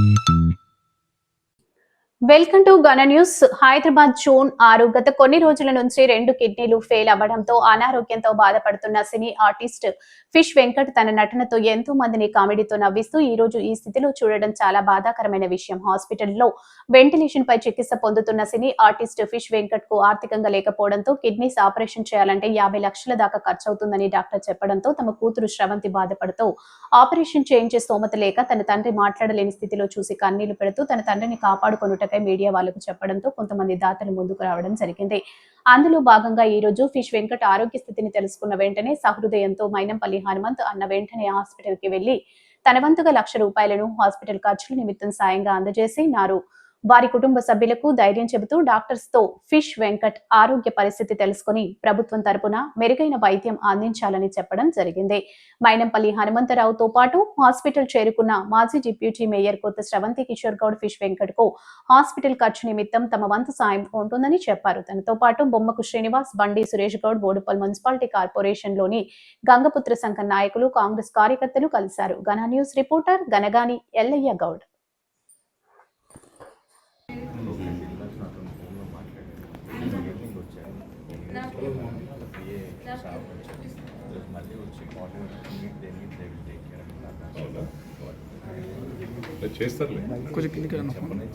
Mm-hmm. Welcome to Gana news. Hyderabad June ఆరు గత కొన్ని రోజుల నుంచి రెండు కిడ్నీలు ఫెయిల్ అవ్వడంతో అనారోగ్యంతో బాధపడుతున్న సినీ ఆర్టిస్ట్ ఫిష్ వెంకట్ తన నటనతో ఎంతో మందిని కామెడీతో నవ్విస్తూ ఈ రోజు ఈ స్థితిలో చూడడం చాలా బాధాకరమైన విషయం. హాస్పిటల్లో వెంటిలేషన్ పై చికిత్స పొందుతున్న సినీ ఆర్టిస్ట్ ఫిష్ వెంకట్కు ఆర్థికంగా లేకపోవడంతో కిడ్నీస్ ఆపరేషన్ చేయాలంటే యాభై లక్షల దాకా ఖర్చు అవుతుందని డాక్టర్ చెప్పడంతో తమ కూతురు శ్రవంతి బాధపడుతూ ఆపరేషన్ చేయించే స్తోమత లేక తన తండ్రి మాట్లాడలేని స్థితిలో చూసి కన్నీళ్ళు పెడుతూ తన తండ్రిని కాపాడుకొనుటకై మీడియా వాళ్ళకు చెప్పడంతో కొంతమంది దాతలు ముందుకు రావడం జరిగింది. అందులో భాగంగా ఈ రోజు ఫిష్ వెంకట్ ఆరోగ్య స్థితిని తెలుసుకున్న వెంటనే సహృదయంతో మైనంపల్లి హనుమంత్ అన్న వెంటనే హాస్పిటల్కి వెళ్ళి తన వంతుగా లక్ష రూపాయలను హాస్పిటల్ ఖర్చుల నిమిత్తం సాయంగా అందజేసి నారు వారి కుటుంబ సభ్యులకు ధైర్యం చెబుతూ డాక్టర్స్తో ఫిష్ వెంకట్ ఆరోగ్య పరిస్థితి తెలుసుకుని ప్రభుత్వం తరపున మెరుగైన వైద్యం అందించాలని చెప్పడం జరిగింది. మైనంపల్లి హనుమంతరావుతో పాటు హాస్పిటల్ చేరుకున్న మాజీ డిప్యూటీ మేయర్ కొత్త శ్రవంతి కిషోర్ గౌడ్ ఫిష్ వెంకట్కు హాస్పిటల్ ఖర్చు నిమిత్తం తమ వంతు సాయం ఉంటుందని చెప్పారు. తనతో పాటు బొమ్మకు శ్రీనివాస్ బండి సురేష్ గౌడ్ బోడుపల్ మున్సిపాలిటీ కార్పొరేషన్లోని గంగపుత్ర సంఘం నాయకులు కాంగ్రెస్ కార్యకర్తలు కలిశారు. Gana news reporter Ganagani Ellaiah Goud. మళ్ళీ వచ్చి లేదు, చేస్తారులే. కొంచెం కిందికి. చెప్పని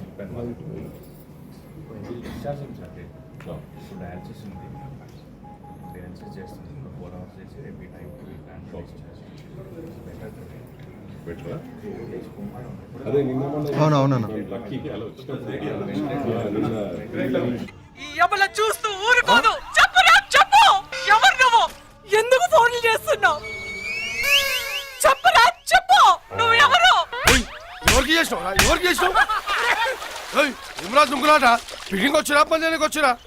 డిశ్చార్జ్ ఉంచండి ఇప్పుడు డయాలసిస్ ఉంది డయాలసిస్ చేస్తుంది. ఇంకా ఫోర్ అవర్స్ చేసి రేపు ఈ బెటరా అదే నిన్న మొన్న అవును, అవునన్న. ఈ లక్కీకి అలా వచ్చినప్పుడు. చేసినావు? ఎవరికి చేసినావు? ఇమ్రా దుంకులాట వచ్చిరా పంచానికి వచ్చిరా?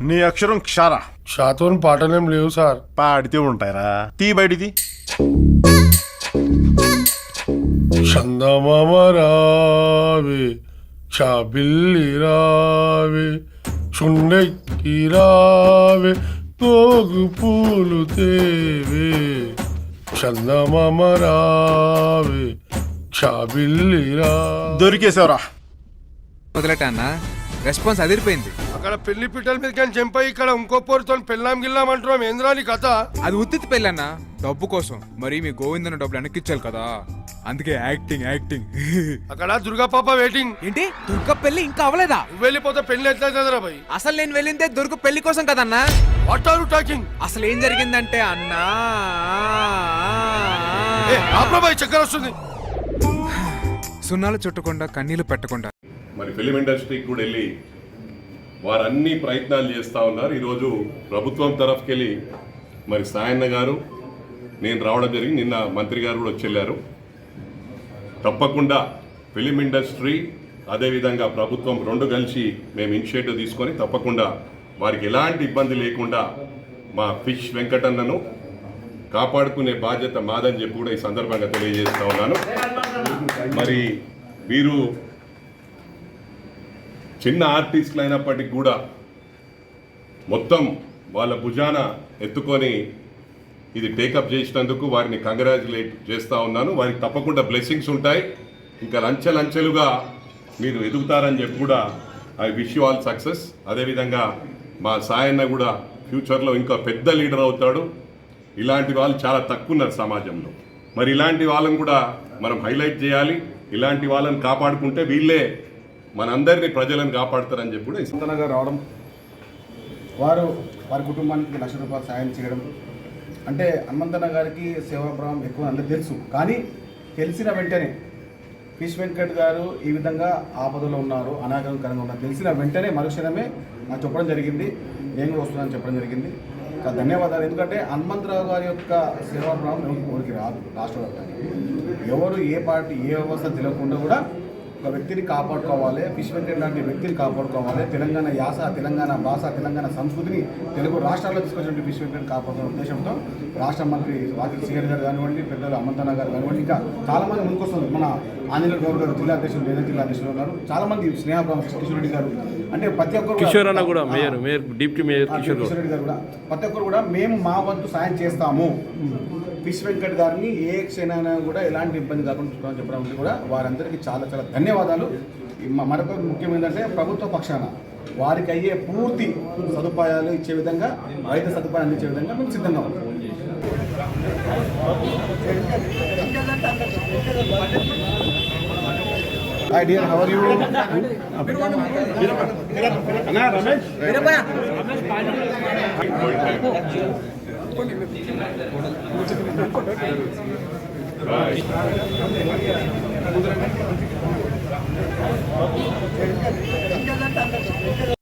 నీ అక్షరం క్షార. షాతోని పాటలేం లేవు సార్. పాడితే ఉంటాయిరా. తీ బయటిది. చందమామ రావే చాబిల్లి రావే చుండెక్కి రావే తోగు పూలు తేవే. చందమామ రావే చాబిల్లి రా దొరికేసావురా వదిలేట అన్న రెస్పాన్స్ అదిరిపోయింది. అక్కడ పెళ్ళి పిట్టల మీద కానీ చెంపై ఇక్కడ ఇంకో పోరుతో పెళ్ళాం గిల్లాం అంటున్నాం ఏంద్రా నీ కథ? అది ఉత్తిత్ పెళ్ళన్న? డబ్బు కోసం. మరి మీ గోవిందన డబ్బులు వెనక్కిచ్చాలి కదా. అందుకే యాక్టింగ్ యాక్టింగ్. అక్కడ దుర్గా పాప వెయిటింగ్ ఏంటి? దుర్గ పెళ్ళి ఇంకా అవ్వలేదా? నువ్వు వెళ్ళిపోతే పెళ్ళి ఎట్లా భయ్? అసలు నేను వెళ్ళిందే దుర్గ పెళ్ళి కోసం కదన్నా? వాట్ ఆర్ యు టాకింగ్ అసలు ఏం జరిగిందంటే అన్నా? ఏ ఆపరా భయ్ చక్కెర వస్తుంది. సున్నాలు చుట్టకుండా కన్నీళ్ళు పెట్టకుండా. మరి ఫిలిం ఇండస్ట్రీకి కూడా వెళ్ళి వారన్ని ప్రయత్నాలు చేస్తూ ఉన్నారు. ఈరోజు ప్రభుత్వం తరఫుకెళ్ళి మరి సాయన్న గారు నేను రావడం జరిగింది. నిన్న మంత్రి గారు కూడా వచ్చి వెళ్ళారు. తప్పకుండా ఫిలిం ఇండస్ట్రీ అదేవిధంగా ప్రభుత్వం రెండు కలిసి మేము ఇనిషియేటివ్ తీసుకొని తప్పకుండా వారికి ఎలాంటి ఇబ్బంది లేకుండా మా ఫిష్ వెంకటన్నను కాపాడుకునే బాధ్యత మాదని చెప్పి కూడా ఈ సందర్భంగా తెలియజేస్తా ఉన్నాను. మరి వీరు చిన్న ఆర్టిస్టులు అయినప్పటికీ కూడా మొత్తం వాళ్ళ భుజాన ఎత్తుకొని ఇది టేకప్ చేసినందుకు వారిని కంగ్రాచులేట్ చేస్తూ ఉన్నాను. వారికి తప్పకుండా బ్లెస్సింగ్స్ ఉంటాయి. ఇంకా లంచెలంచెలుగా మీరు ఎదుగుతారని చెప్పి కూడా I wish you all success. అదేవిధంగా మా సాయన్న కూడా ఫ్యూచర్లో ఇంకా పెద్ద లీడర్ అవుతాడు. ఇలాంటి వాళ్ళు చాలా తక్కువ ఉన్నారు సమాజంలో. మరి ఇలాంటి వాళ్ళని కూడా మనం హైలైట్ చేయాలి ఇలాంటి వాళ్ళని కాపాడుకుంటే వీళ్ళే మనందరినీ ప్రజలను కాపాడుతారని చెప్పి కూడా ఈ రావడం వారు వారి కుటుంబానికి లక్ష రూపాయలు సాయం చేయడం. అంటే హనుమంతన్న గారికి సేవాభావం ఎక్కువ అందరికి తెలుసు. కానీ తెలిసిన వెంటనే ఫిష్ వెంకట్ గారు ఈ విధంగా ఆపదలో ఉన్నారు అనాగంకరంగా ఉన్నారు. తెలిసిన వెంటనే మరుక్షణమే నాకు చెప్పడం జరిగింది. నేను కూడా చెప్పడం జరిగింది. ధన్యవాదాలు. ఎందుకంటే హనుమంతరావు గారి యొక్క సేవాభావం ఎవరికి రాదు రాష్ట్ర వ్యాప్తంగా. ఎవరు ఏ పార్టీ ఏ వ్యవస్థ తెలియకుండా కూడా ఒక వ్యక్తిని కాపాడుకోవాలి వెంకట్ లాంటి వ్యక్తిని కాపాడుకోవాలి. తెలంగాణ యాస తెలంగాణ భాష తెలంగాణ సంస్కృతిని తెలుగు రాష్ట్రాల్లో తీసుకొచ్చినటువంటి వెంకట్ కాపాడుతున్న ఉద్దేశంతో రాష్ట్ర మంత్రి వాకిల్ శ్రీహరి గారు కానివ్వండి పెద్దలు అమ్మంతన్న గారు కానివ్వండి ఇంకా చాలా మంది ముందుకొస్తున్నారు. మన ఆంజనేయ గౌడ్ గారు జిల్లా అధ్యక్షులు లేదా జిల్లా అధ్యక్షులు ఉన్నారు. చాలా మంది స్నేహపురం కిషోర్ రెడ్డి గారు. అంటే ప్రతి ఒక్కరు కిషోర్ అన్న కూడా mayor mayor deputy mayor Kishore Reddy garu కూడా. ప్రతి ఒక్కరు కూడా మేము మా వంతు సాయం చేస్తాము. ఫిష్ వెంకట్ గారిని ఏ క్షణైనా కూడా ఎలాంటి ఇబ్బంది కాకుండా చూడాలని చెప్పడానికి కూడా వారందరికీ చాలా చాలా ధన్యవాదాలు. మరొక ముఖ్యం ఏంటంటే ప్రభుత్వ పక్షాన వారికి అయ్యే పూర్తి సదుపాయాలు ఇచ్చే విధంగా వైద్య సదుపాయాలు అందించే విధంగా మేము సిద్ధంగా ఉన్నాం. Hi dear, how are you? Anna, Ramesh. Ramesh.